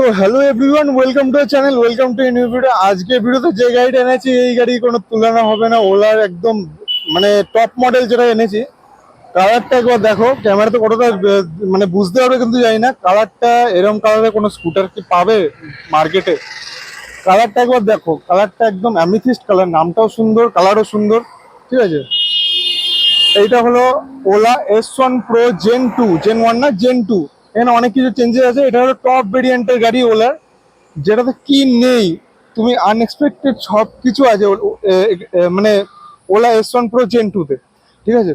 তো hello everyone welcome to channel welcome to new video আজকে ভিডিওতে যে গাড়িটা এনেছি, এই গাড়ি কোনো তুলনা হবে না ওলার একদম মানে টপ মডেল যেটা এনেছি। কালারটা একবার দেখো ক্যামেরাতে কতটা মানে বুঝতে পারবে কিন্তু জানি না। কালারটা এরকম কালারের কোনো স্কুটার কি পাবে মার্কেটে কালারটা একবার দেখো কালারটা একদম অ্যামিথিস্ট কালার নামটাও সুন্দর কালারও সুন্দর, ঠিক আছে? এইটা হলো Ola S one pro gen two gen one না জেন টু এখানে অনেক কিছু চেঞ্জেস আছে। এটা হলো টপ ভেরিয়েন্টের গাড়ি ওলার যেটাতে কি নেই, তুমি আনএক্সপেক্টেড সব কিছু আছে মানে Ola S one pro gen টুতে ঠিক আছে?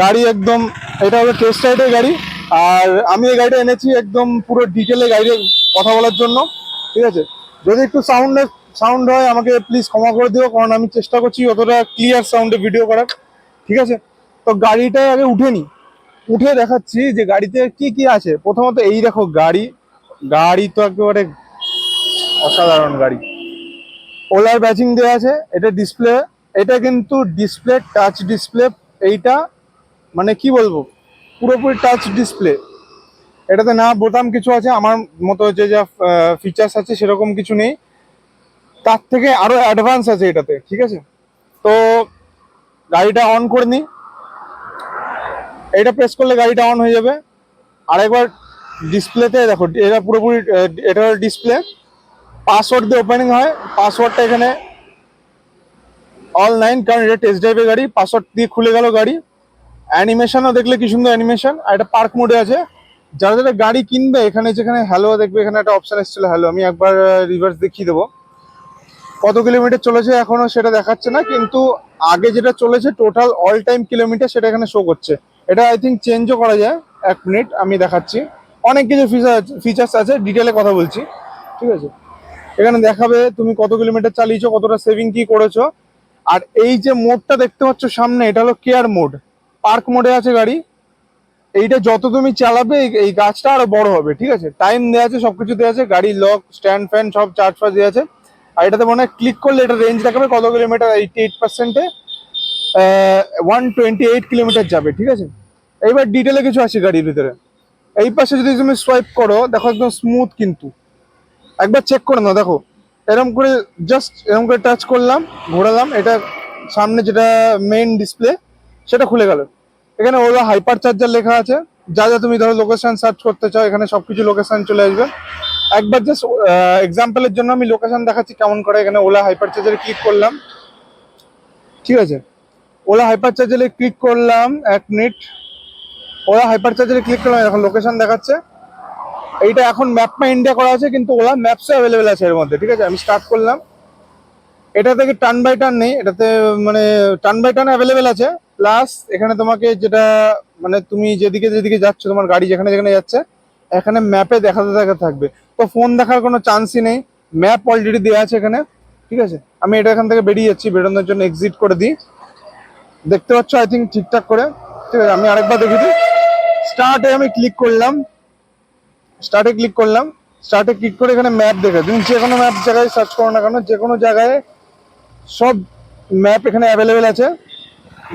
গাড়ি একদম, এটা হলো টেস্ট রাইডের গাড়ি। আর আমি এই গাড়িটা এনেছি একদম পুরো ডিটেলে গাড়ির কথা বলার জন্য। ঠিক আছে? যদি একটু সাউন্ডের সাউন্ড হয়, আমাকে প্লিজ ক্ষমা করে দিও, কারণ আমি চেষ্টা করছি অতটা ক্লিয়ার সাউন্ডে ভিডিও করার। ঠিক আছে? তো গাড়িটায় আগে উঠে নি। উঠে দেখাচ্ছি যে গাড়িতে কি কি আছে। প্রথমত এই দেখো গাড়ি। গাড়ি তো একেবারে অসাধারণ গাড়ি। ওলার ব্যাচিং দেওয়া আছে, এটা ডিসপ্লে এটা কিন্তু ডিসপ্লে টাচ ডিসপ্লে এইটা মানে কি বলব? পুরোপুরি টাচ ডিসপ্লে এটাতে না বোতাম কিছু আছে, আমার মতো যে যা ফিচার্স আছে সেরকম কিছু নেই। তার থেকে আরও অ্যাডভান্স আছে এটাতে, ঠিক আছে? তো গাড়িটা অন করে নিই। এটা প্রেস করলে গাড়িটা অন হয়ে যাবে। আর একবার ডিসপ্লেতে দেখো, এটা পুরোপুরি এটা ডিসপ্লে পাসওয়ার্ড দিয়ে ওপেনিং হয় পাসওয়ার্ডটা এখানে অল নাইন কারণ এটা টেস্ট ড্রাইভের গাড়ি পাসওয়ার্ড দিয়ে খুলে গেল গাড়ি। অ্যানিমেশনও দেখলে কি সুন্দর অ্যানিমেশন আর এটা পার্ক মোডে আছে। যারা যারা গাড়ি কিনবে, এখানে যেখানে হ্যালো দেখবে, এখানে একটা অপশন এসেছিল হ্যালো আমি একবার রিভার্স দেখিয়ে দেবো। কত কিলোমিটার চলেছে এখনও সেটা দেখাচ্ছে না, কিন্তু আগে যেটা চলেছে টোটাল অল টাইম কিলোমিটার সেটা এখানে শো করছে। এটা আই থিঙ্ক চেঞ্জও করা যায়। এক মিনিট আমি দেখাচ্ছি। অনেক কিছু ফিচার ফিচার্স আছে ডিটেলে কথা বলছি। ঠিক আছে? এখানে দেখাবে তুমি কত কিলোমিটার চালিয়েছো, কতটা সেভিং কি করেছ। আর এই যে মোডটা দেখতে পাচ্ছ সামনে, এটা হলো কেয়ার মোড পার্ক মোডে আছে গাড়ি। এইটা যত তুমি চালাবে, এই- গাছটা আরও বড় হবে, ঠিক আছে? টাইম দেওয়া আছে, সবকিছু দেওয়া আছে গাড়ির লক স্ট্যান্ড ফ্যান সব চার্জ ফার্জ দেওয়া আছে। আর এটাতে মনে হয় ক্লিক করলে এটা রেঞ্জ দেখাবে কত কিলোমিটার এইটি এইট পার্সেন্টে ওয়ান টোয়েন্টি এইট কিলোমিটার যাবে, ঠিক আছে? এইবার ডিটেলে কিছু আছে গাড়ির ভিতরে। এই পাশে যদি তুমি সোয়াইপ করো, দেখো একদম স্মুথ কিন্তু। একবার চেক করে নাও, দেখো। এরকম করে জাস্ট এরকম করে টাচ করলাম, ঘোরালাম, এটা সামনে যেটা মেইন ডিসপ্লে সেটা খুলে গেল। এখানে ওলা হাইপার চার্জার লেখা আছে। যা যা তুমি ধরো লোকেশন সার্চ করতে চাও, এখানে সবকিছু লোকেশন চলে আসবে। একবার জাস্ট এক্সাম্পলের জন্য আমি লোকেশন দেখাচ্ছি কেমন করে। এখানে ওলা হাইপার চার্জারে ক্লিক করলাম। ঠিক আছে? ওলা হাইপার চার্জারে ক্লিক করলাম এক মিনিট ওলা হাইপার চার্জারে ক্লিক করলাম এখন লোকেশন দেখাচ্ছে। এইটা এখন ম্যাপ মা ইন্ডিয়া করা আছে, কিন্তু ওলা ম্যাপসে অ্যাভেলেবেল আছে এর মধ্যে, ঠিক আছে? আমি স্টার্ট করলাম। এটা থেকে টার্ন বাই টার্ন নেই, এটাতে মানে টার্ন বাই টার্ন অ্যাভেলেবেল আছে। প্লাস এখানে তোমাকে যেটা মানে তুমি যেদিকে যেদিকে যাচ্ছ, তোমার গাড়ি যেখানে যেখানে যাচ্ছে, এখানে ম্যাপে দেখাতে দেখা থাকবে। তো ফোন দেখার কোনো চান্সই নেই। ম্যাপ অলরেডি দেওয়া আছে এখানে, ঠিক আছে? আমি এটা এখান থেকে বেরিয়ে যাচ্ছি, বেরোনোর জন্য এক্সিট করে দিই। দেখতে পাচ্ছ আই থিঙ্ক ঠিকঠাক করে, ঠিক আছে? আমি আরেকবার দেখি দিই। স্টার্টে আমি ক্লিক করলাম। স্টার্টে ক্লিক করলাম। স্টার্টে ক্লিক করে এখানে ম্যাপ দেখে তুমি যে কোনো ম্যাপ জায়গায় সার্চ করো না কেন, যে কোনো জায়গায় সব ম্যাপ এখানে অ্যাভেলেবেল আছে।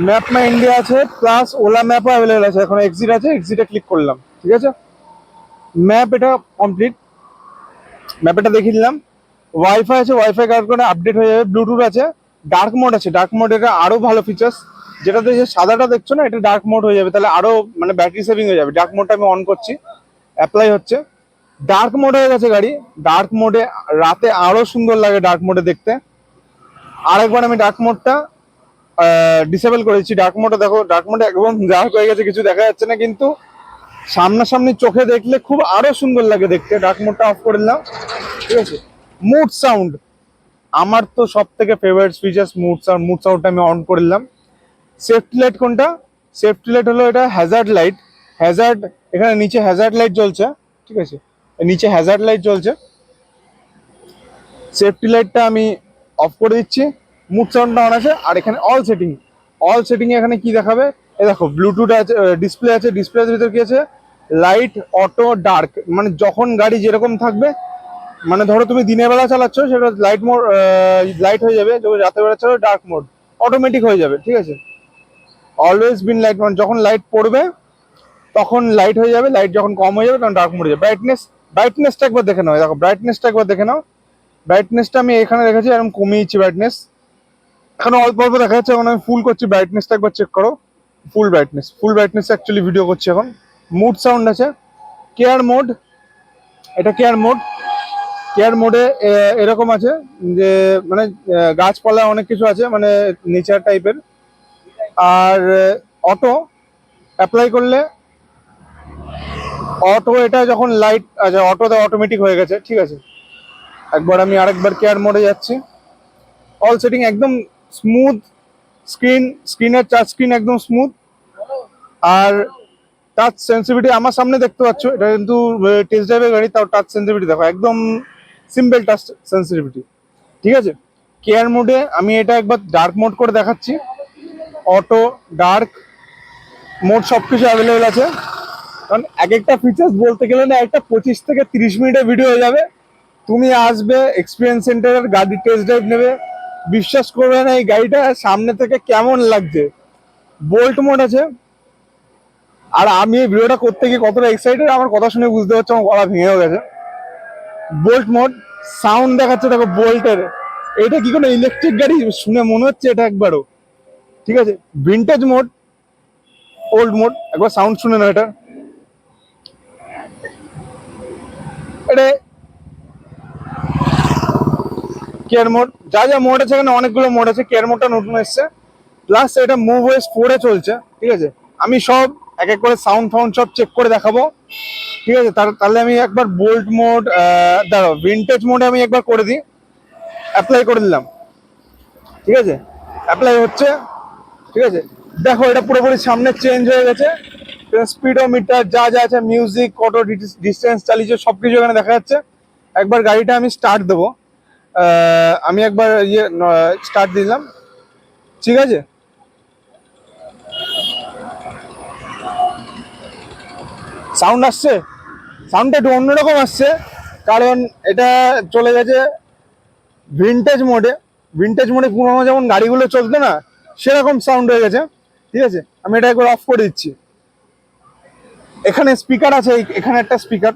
ম্যাপ মা ইন্ডিয়া আছে প্লাস ওলা ম্যাপও অ্যাভেলেবেল আছে। এখন এক্সিট আছে এক্সিটে ক্লিক করলাম। ঠিক আছে? ম্যাপ এটা কমপ্লিট ম্যাপ এটা দেখিয়ে দিলাম। ওয়াইফাই আছে ওয়াইফাই কারণে আপডেট হয়ে যাবে। ব্লুটুথ আছে ডার্ক মোড আছে। ডার্ক মোড এটা আরও ভালো ফিচার্স যেটাতে যে সাদাটা দেখছ না, এটা ডার্ক মোড হয়ে যাবে। তাহলে আরও মানে ব্যাটারি সেভিং হয়ে যাবে। ডার্ক মোডটা আমি অন করছি। অ্যাপ্লাই হচ্ছে। ডার্ক মোড হয়ে গেছে গাড়ি। ডার্ক মোডে রাতে আরও সুন্দর লাগে ডার্ক মোডে দেখতে। আরেকবার আমি ডার্ক মোডটা ডিসেবল করেছি। ডার্ক মোডে দেখো ডার্ক মোডে একদম ডার্ক হয়ে গেছে, কিছু দেখা যাচ্ছে না, কিন্তু সামনাসামনি চোখে দেখলে খুব আরও সুন্দর লাগে দেখতে। ডার্ক মোডটা অফ করে দিলাম। ঠিক আছে? মুড সাউন্ড আমার তো সব থেকে favourite features mood sound mood সাউন্ডটা আমি অন করে দিলাম। সেফটি লাইট কোনটা? সেফটি লাইট হলো এটা হ্যাজার্ড লাইট হ্যাজার্ড এখানে নিচে হ্যাজার্ড লাইট জ্বলছে, ঠিক আছে? নিচে হ্যাজার্ড লাইট জ্বলছে। সেফটি লাইটটা আমি অফ করে দিচ্ছি। মুড সাউন্ডটা অন আছে, আর এখানে অল সেটিং অল সেটিং এখানে কি দেখাবে? এ দেখো ব্লুটুথ আছে ডিসপ্লে আছে ডিসপ্লের ভিতর কি আছে? লাইট অটো ডার্ক মানে যখন গাড়ি যেরকম থাকবে মানে ধরো তুমি দিনের বেলা চালাচ্ছ, সেটা লাইট মোড লাইট হয়ে যাবে, যখন রাতের বেলা চালাবে ডার্ক মোড অটোমেটিক হয়ে যাবে, ঠিক আছে? অলওয়েজ বিন লাইট মানে যখন লাইট পড়বে, তখন লাইট হয়ে যাবে লাইট যখন কম হয়ে যাবে, তখন ডার্ক মোড হয়ে যাবে। ব্রাইটনেস ব্রাইটনেসটা একবার দেখে নাও দেখো ব্রাইটনেসটা একবার দেখে নাও। ব্রাইটনেসটা আমি এখানে রেখেছি, এরকম কমিয়েছি ব্রাইটনেস এখন অল্প অল্প দেখা যাচ্ছে, এখন আমি ফুল করছি ব্রাইটনেসটা একবার চেক করো। Full brightness full brightness actually video করছি এখন। মুড সাউন্ড আছে। কেয়ার মোড এটা কেয়ার মোড কেয়ার মোডে এরকম আছে যে মানে গাছপালা অনেক কিছু আছে মানে নেচার টাইপের আর অটো অ্যাপ্লাই করলে অটো এটা যখন লাইট আচ্ছা অটোতে অটোমেটিক হয়ে গেছে, ঠিক আছে। একবার আমি আরেকবার কেয়ার মোডে যাচ্ছি। অল সেটিং একদম স্মুথ স্ক্রিন স্ক্রিনের টাচ স্ক্রিন একদম স্মুথ আর টাচ সেন্সিটিভিটি আমার সামনে দেখতে পাচ্ছ, এটা কিন্তু টেস্ট ড্রাইভের গাড়ি, তাও টাচ সেন্সিটিভিটি দেখো, একদম সিম্পল টাচ সেন্সিটিভিটি ঠিক আছে? কেয়ার মোডে আমি এটা একবার ডার্ক মোড করে দেখাচ্ছি। অটো ডার্ক মোড সব কিছু অ্যাভেলেবেল আছে। কারণ এক একটা ফিচার্স বলতে গেলে না, একটা পঁচিশ থেকে তিরিশ মিনিটের ভিডিও হয়ে যাবে। তুমি আসবে এক্সপিরিয়েন্স সেন্টারের গাড়ি টেস্ট ড্রাইভ নেবে। বিশ্বাস করবে না এই গাড়িটা সামনে থেকে কেমন লাগছে। বোল্ট মোড আছে। আর আমি এই ভিডিওটা করতে গিয়ে কতটা এক্সাইটেড আমার কথা শুনে বুঝতে পারছি, আমার গলা ভেঙেও গেছে। বোল্ট মোড সাউন্ড দেখাচ্ছে, দেখো বোল্টের এটা কি কোনো ইলেকট্রিক গাড়ি? শুনে মনে হচ্ছে এটা একবারও। ঠিক আছে? ভিন্টেজ মোড ওল্ড মোড একবার সাউন্ড শুনে না এটা। এটা কেয়ার মোড যা যা মোড আছে এখানে অনেকগুলো মোড আছে কেয়ার মোডটা নতুন এসছে। প্লাস এটা মুভ ওয়েস ফোরে চলছে, ঠিক আছে? আমি সব এক এক করে সাউন্ড ফাউন্ড সব চেক করে দেখাবো। ঠিক আছে? তাহলে আমি একবার বোল্ট মোড দাঁড়াও ভিন্টেজ মোডে আমি একবার করে দিই। অ্যাপ্লাই করে দিলাম। ঠিক আছে? অ্যাপ্লাই হচ্ছে ঠিক আছে? দেখো, এটা পুরোপুরি সামনে চেঞ্জ হয়ে গেছে। স্পিডোমিটার যা যা আছে মিউজিক কত ডিস্টেন্স চালিয়েছে সব কিছু এখানে দেখা যাচ্ছে। একবার গাড়িটা আমি স্টার্ট দেবো। আমি একবার ইয়ে স্টার্ট দিলাম। ঠিক আছে? সাউন্ড আসছে? সাউন্ডটা একটু অন্যরকম আসছে, কারণ এটা চলে গেছে ভিন্টেজ মোডে ভিন্টেজ মোডে পুরোনো যেমন গাড়িগুলো চলতো না সেরকম সাউন্ড হয়ে গেছে, ঠিক আছে? আমি এটা একবার অফ করে দিচ্ছি। এখানে স্পিকার আছে এখানে একটা স্পিকার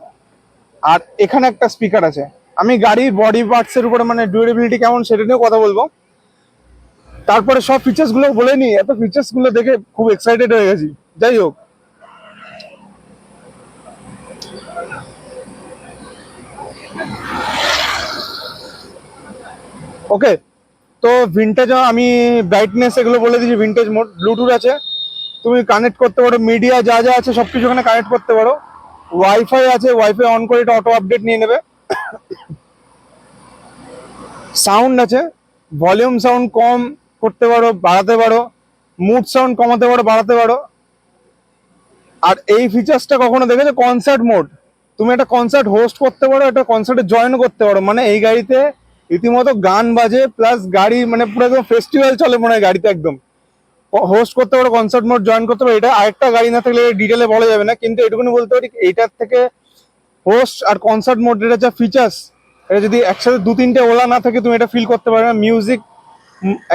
আর এখানে একটা স্পিকার আছে। আমি গাড়ির বডি পার্টস এর উপরে মানে ডিউরেবিলিটি কেমন সেটা নিয়েও কথা বলব। তারপরে সব ফিচার্সগুলো বলে নি এত ফিচার্সগুলো দেখে খুব এক্সাইটেড হয়ে গেছি। যাই হোক। ওকে তো ভিন্টেজ আমি ব্রাইটনেস এগুলো বলে দিয়েছি ভিন্টেজ মোড ব্লুটুথ আছে। তুমি কানেক্ট করতে পারো মিডিয়া যা যা আছে সব কিছু এখানে কানেক্ট করতে পারো। ওয়াইফাই আছে ওয়াইফাই অন করে এটা অটো আপডেট নিয়ে নেবে। সাউন্ড আছে ভলিউম সাউন্ড কম করতে পারো, বাড়াতে পারো মুড সাউন্ড কমাতে পারো, বাড়াতে পারো। আর এই ফিচার্সটা কখনো দেখেছ? কনসার্ট মোড তুমি একটা কনসার্ট হোস্ট করতে পারো, একটা কনসার্টে জয়েন করতে পারো। মানে এই গাড়িতে রীতিমতো গান বাজে প্লাস গাড়ি মানে পুরো একদম ফেস্টিভ্যাল চলে মনে হয় গাড়িতে একদম। হোস্ট করতে পারো কনসার্ট মোড জয়েন করতে পারো, এটা আরেকটা গাড়ি না থাকলে ডিটেলে বলা যাবে না, কিন্তু এটুকুনি বলতে পারি এইটার থেকে হোস্ট আর কনসার্ট মোড এটা যা ফিচার্স এটা যদি একসাথে দু তিনটে ওলা না থাকে, তুমি এটা ফিল করতে পারবে না। মিউজিক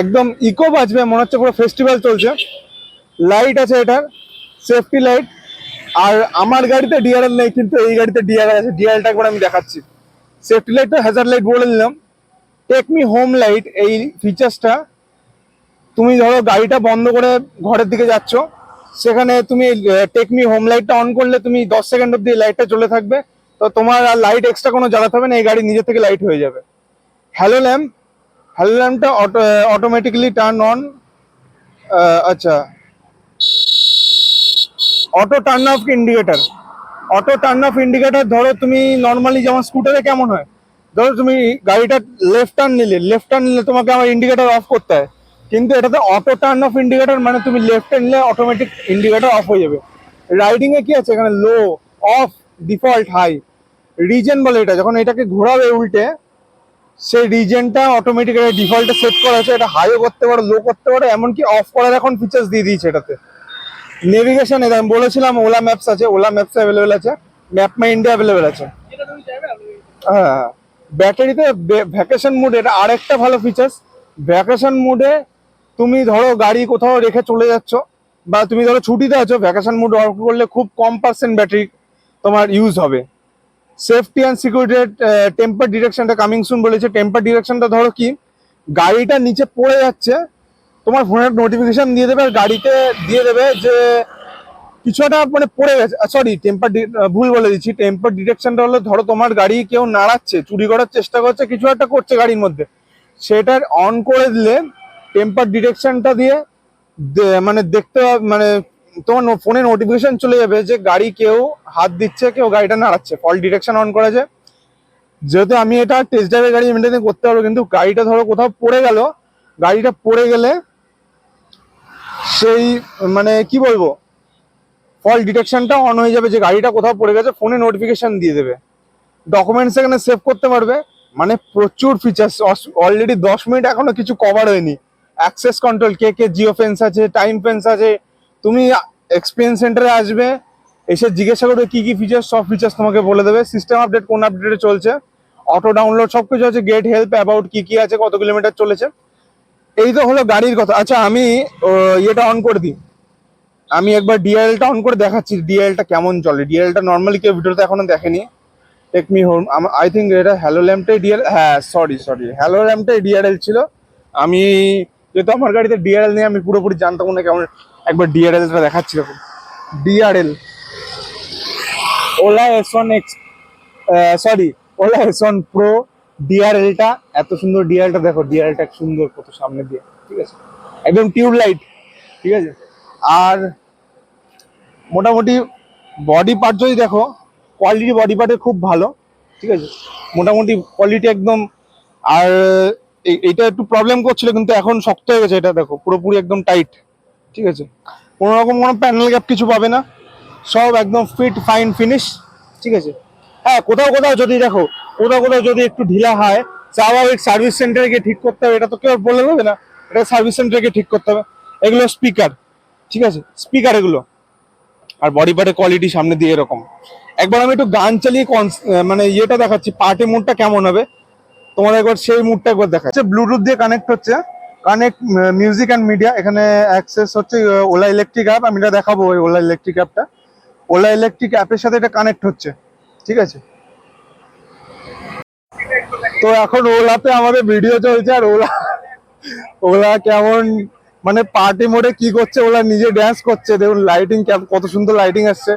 একদম ইকো বাজবে, মনে হচ্ছে পুরো ফেস্টিভ্যাল চলছে। লাইট আছে এটার সেফটি লাইট আর আমার গাড়িতে ডিআরএল নেই, কিন্তু এই গাড়িতে ডিআরএল আছে ডিআরএলটা একবার আমি দেখাচ্ছি। সেফটি লাইট তো হ্যাজার লাইট বলে দিলাম টেক মি হোম লাইট এই ফিচার্সটা তুমি ধরো গাড়িটা বন্ধ করে ঘরের দিকে যাচ্ছ। সেখানে তুমি টেক মি হোম লাইটটা অন করলে তুমি দশ সেকেন্ড অব্দি লাইটটা চলে থাকবে। তো তোমার আর লাইট এক্সট্রা কোনো জ্বালাতে হবে না, এই গাড়ি নিজে থেকে লাইট হয়ে যাবে। হ্যালো ল্যাম্প হ্যালো ল্যাম্পটা অটো অটোমেটিক্যালি টার্ন অন আচ্ছা। Auto turn off indicator auto turn off indicator ধরো তুমি নর্মালি যেমন স্কুটারে কেমন হয়? ধরো তুমি গাড়িটা লেফট টার্ন নিলে লেফট টার্ন নিলে তোমাকে আমার ইন্ডিকেটার অফ করতে হয়। কিন্তু এটাতে অটো টার্ন অফ ইন্ডিকেটার মানে তুমি লেফটে নিলে অটোমেটিক ইন্ডিকেটার অফ হয়ে যাবে। রাইডিং এ কি আছে? এখানে low off default high regen বলে এটা, যখন এটাকে ঘোরাবে উল্টে, সেই রিজেনটা অটোমেটিক এটা ডিফল্টে সেট করা আছে। এটা হাইও করতে পারো লো করতে পারো, এমনকি অফ করার এখন ফিচার্স দিয়ে দিয়েছে এটাতে। নেভিগেশন এটা আমি বলেছিলাম ওলা ম্যাপস আছে ওলা ম্যাপস অ্যাভেলেবেল আছে ম্যাপ মাই ইন্ডিয়া অ্যাভেলেবেল আছে হ্যাঁ। ব্যাটারিতে ভ্যাকেশন মুড এটা আরেকটা ভালো ফিচার্স ভ্যাকেশন মুডে তুমি ধরো গাড়ি কোথাও রেখে চলে যাচ্ছ, বা তুমি ধরো ছুটিতে আছো ভ্যাকেশন মুড অফ করলে খুব কম পার্সেন্ট ব্যাটারি তোমার ইউজ হবে। সেফটি অ্যান্ড সিকিউরিটি টেম্পার ডিরেকশনটা কামিং সুন বলেছে। টেম্পার ডিরেকশনটা ধরো কি, গাড়িটা নিচে পড়ে যাচ্ছে, তোমার ফোনের নোটিফিকেশন দিয়ে দেবে আর গাড়িতে দিয়ে দেবে যে কিছু একটা মানে পড়ে গেছে। সরি টেম্পার ভুল বলে দিচ্ছি। টেম্পার ডিটেকশনটা হলো ধরো তোমার গাড়ি কেউ নাড়াচ্ছে, চুরি করার চেষ্টা করছে, কিছু একটা করছে গাড়ির মধ্যে। সেটার অন করে দিলে টেম্পার ডিটেকশনটা দিয়ে মানে দেখতে মানে তোমার ফোনে নোটিফিকেশন চলে যাবে যে গাড়ি কেউ হাত দিচ্ছে, কেউ গাড়িটা নাড়াচ্ছে। ফল ডিটেকশন অন করেছে। যেহেতু আমি এটা টেস্ট ড্রাইভের গাড়ি মেনটেন করতে পারব, কিন্তু গাড়িটা ধরো কোথাও পড়ে গেল, গাড়িটা পড়ে গেলে সেই মানে কি বলব? ফল ডিটেকশনটা অন হয়ে যাবে, যে গাড়িটা কোথাও পড়ে গেছে ফোনে নোটিফিকেশন দিয়ে দেবে। ডকুমেন্টস এখানে সেভ করতে পারবে মানে প্রচুর ফিচার্স অলরেডি দশ মিনিট এখনও কিছু কভার হয়নি। অ্যাক্সেস কন্ট্রোল কে কে জিও ফেন্স আছে টাইম ফেন্স আছে, তুমি এক্সপিরিয়েন্স সেন্টারে আসবে, এসে জিজ্ঞাসা করবে কী কী ফিচার্স সব ফিচার্স তোমাকে বলে দেবে। সিস্টেম আপডেট কোন আপডেটে চলছে অটো ডাউনলোড সব কিছু আছে গেট হেল্প অ্যাবাউট কী কী আছে, কত কিলোমিটার চলেছে। এই তো হলো গাড়ির কথা। আচ্ছা আমি ইয়েটা অন করে দিই। আমি একবার ডিআরএলটা অন করে দেখাচ্ছি ডিআরএলটা কেমন চলে। ডিআরএলটা নর্মালি কেউ ভিডিওতে এখনও দেখেনি। Take me home I think এটা হ্যালো ল্যাম্পটাই ডিআর হ্যাঁ সরি সরি হ্যালো ল্যাম্পটাই ডিআরএল ছিল। আমি যেহেতু আমার গাড়িতে ডিআরএল নেই, আমি পুরোপুরি জানতাম না কেমন একবার ডিআরএলটা দেখাচ্ছি দেখুন DRL Ola S one X sorry Ola S one pro ডিআরএলটা এত সুন্দর ডিআরএলটা দেখো ডিআরএলটা সুন্দর কত সামনে দিয়ে। ঠিক আছে? একদম টিউব লাইট ঠিক আছে? আর মোটামুটি বডি পার্ট যদি দেখো কোয়ালিটি বডি পার্টের খুব ভালো, ঠিক আছে? মোটামুটি কোয়ালিটি একদম, আর এই- এইটা একটু প্রবলেম করছিল, কিন্তু এখন শক্ত হয়ে গেছে এটা, দেখো, পুরোপুরি একদম টাইট ঠিক আছে? কোনো রকম কোনো প্যানেল গ্যাপ কিছু পাবে না, সব একদম ফিট ফাইন ফিনিশ ঠিক আছে? হ্যাঁ কোথাও কোথাও যদি দেখো, কোথাও কোথাও যদি একটু ঢিলা হয় স্বাভাবিক সার্ভিস সেন্টারে গিয়ে ঠিক করতে হবে, এটা তো কেউ বলে দেবে না, এটা সার্ভিস সেন্টারে গিয়ে ঠিক করতে হবে। এগুলো স্পিকার ঠিক আছে? স্পিকার এগুলো। আর বডি পার্টের কোয়ালিটি সামনে দিয়ে এরকম। একবার আমি একটু গান চালিয়ে মানে ইয়েটা দেখাচ্ছি পার্টি মুডটা কেমন হবে? তোমার একবার সেই মুডটা একবার দেখাচ্ছে। ব্লুটুথ দিয়ে কানেক্ট হচ্ছে। কানেক্ট মিউজিক অ্যান্ড মিডিয়া এখানে অ্যাক্সেস হচ্ছে ওলা ইলেকট্রিক অ্যাপ আমি এটা দেখাবো ওই ওলা ইলেকট্রিক অ্যাপটা ওলা ইলেকট্রিক অ্যাপের সাথে এটা কানেক্ট হচ্ছে। ঠিক আছে? তো এখন ওলাতে আমাদের ভিডিও চলছে, আর ওলা ওলা কেমন মানে পার্টি মোডে কি করছে ওলা নিজে ড্যান্স করছে। দেখুন লাইটিং কত সুন্দর লাইটিং আসছে।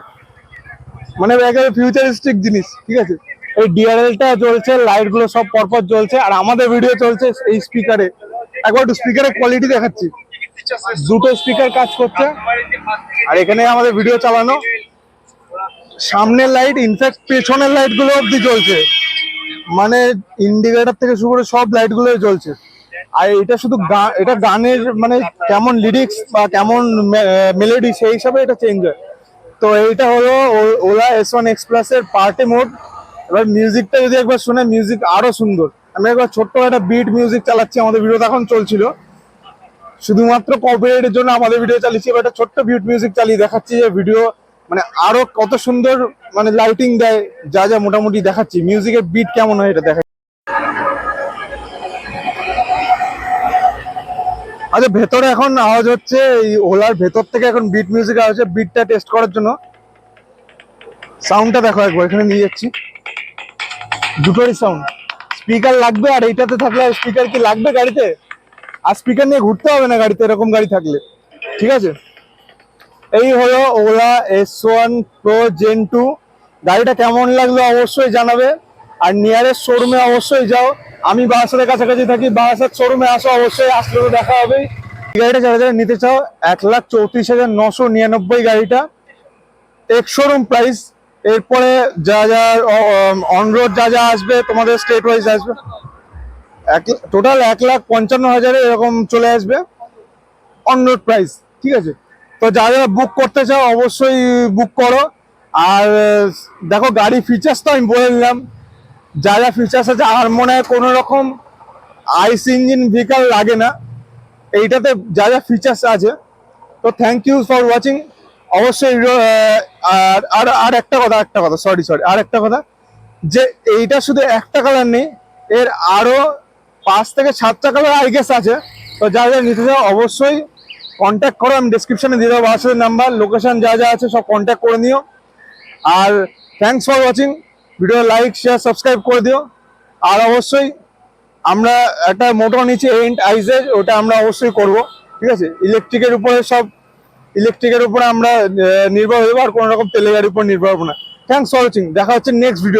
মানে একেবারে ফিউচারিস্টিক জিনিস, ঠিক আছে? এই ডিআরএলটা চলছে লাইটগুলো সব পরপর জ্বলছে, আর আমাদের ভিডিও চলছে এই স্পিকারে একবার একটু স্পিকারের কোয়ালিটি দেখাচ্ছি। দুটো স্পিকার কাজ করছে। আর এখানে আমাদের ভিডিও চালানো। সামনের লাইট ইনফ্যাক্ট পেছনের লাইটগুলো অব্দি জ্বলছে। মানে ইন্ডিকেটার থেকে শুরু করে সব লাইটগুলো জ্বলছে। আর এটা শুধু এটা গানের মানে কেমন লিরিক্স বা কেমন মেলোডি সেই হিসাবে এটা চেঞ্জ হয়। তো এইটা হলো Ola S one X plus এর পার্টি মোড এবার মিউজিকটা যদি একবার শুনে মিউজিক আরও সুন্দর। আমি একবার ছোট্ট একটা বিট মিউজিক চালাচ্ছি, আমাদের ভিডিও এখন চলছিল। শুধুমাত্র কপিরাইটের জন্য আমাদের ভিডিও চালিয়েছি, এবার একটা ছোট্ট বিট মিউজিক চালিয়ে দেখাচ্ছি যে ভিডিও মানে আরও কত সুন্দর মানে লাইটিং দেয়, যা যা মোটামুটি দেখাচ্ছি। মিউজিকের বিট কেমন হয় এটা দেখা আচ্ছা ভেতরে এখন আওয়াজ হচ্ছে এই ওলার ভেতর থেকে এখন বিট মিউজিক আওয়াজ হচ্ছে বিটটা টেস্ট করার জন্য। সাউন্ডটা দেখো একবার, এখানে নিয়ে যাচ্ছি। দুটোরই সাউন্ড স্পিকার লাগবে আর এইটাতে থাকলে স্পিকার কি লাগবে গাড়িতে? আর স্পিকার নিয়ে ঘুরতে হবে না গাড়িতে, এরকম গাড়ি থাকলে। ঠিক আছে? এই হলো Ola S one pro gen two গাড়িটা কেমন লাগল অবশ্যই জানাবে। আর নিয়ারেস্ট শোরুমে অবশ্যই যাও। আমি বারাসাতের কাছাকাছি থাকি, বারাসাত শোরুমে আসো, অবশ্যই আসলে তো দেখা হবেই। গাড়িটা যারা যারা নিতে চাও, এক লাখ চৌত্রিশ হাজার নশো নিরানব্বই গাড়িটা। এক শোরুম প্রাইস এরপরে যা যা অনরোড যা যা আসবে, তোমাদের স্টেট ওয়াইজ আসবে। এক টোটাল এক লাখ পঞ্চান্ন হাজারে এরকম চলে আসবে অনরোড প্রাইস ঠিক আছে? তো যারা যারা বুক করতে চাও, অবশ্যই বুক করো। আর, দেখো গাড়ি ফিচার্স তো আমি বলে দিলাম। যা যা ফিচার্স আছে আর মনে হয় কোনো রকম আইস ইঞ্জিন ভেহিকাল লাগে না। এইটাতে যা যা ফিচার্স আছে। তো থ্যাংক ইউ ফর ওয়াচিং অবশ্যই আর আর আর একটা কথা একটা কথা সরি সরি আর একটা কথা। যে এইটা শুধু একটা কালার নেই, এর আরও পাঁচ থেকে সাতটা কালার আই গেস আছে। তো যা যা নিতে চাও, অবশ্যই কন্ট্যাক্ট করো, আমি ডিসক্রিপশনে দিয়ে দেবো বাসার নাম্বার লোকেশান যা যা আছে সব কন্ট্যাক্ট করে নিও। আর thanks for watching video like share subscribe করে দিও। আর অবশ্যই আমরা একটা মোটর নিচে এন্ড আইজের ওটা আমরা অবশ্যই করব, ঠিক আছে? ইলেকট্রিকের উপরে সব ইলেকট্রিকের উপরে আমরা নির্ভর হইব আর কোনো রকম তেলের গাড়ির উপর নির্ভর হব না। থ্যাংকস ফর ওয়াচিং দেখা হচ্ছে নেক্সট ভিডিও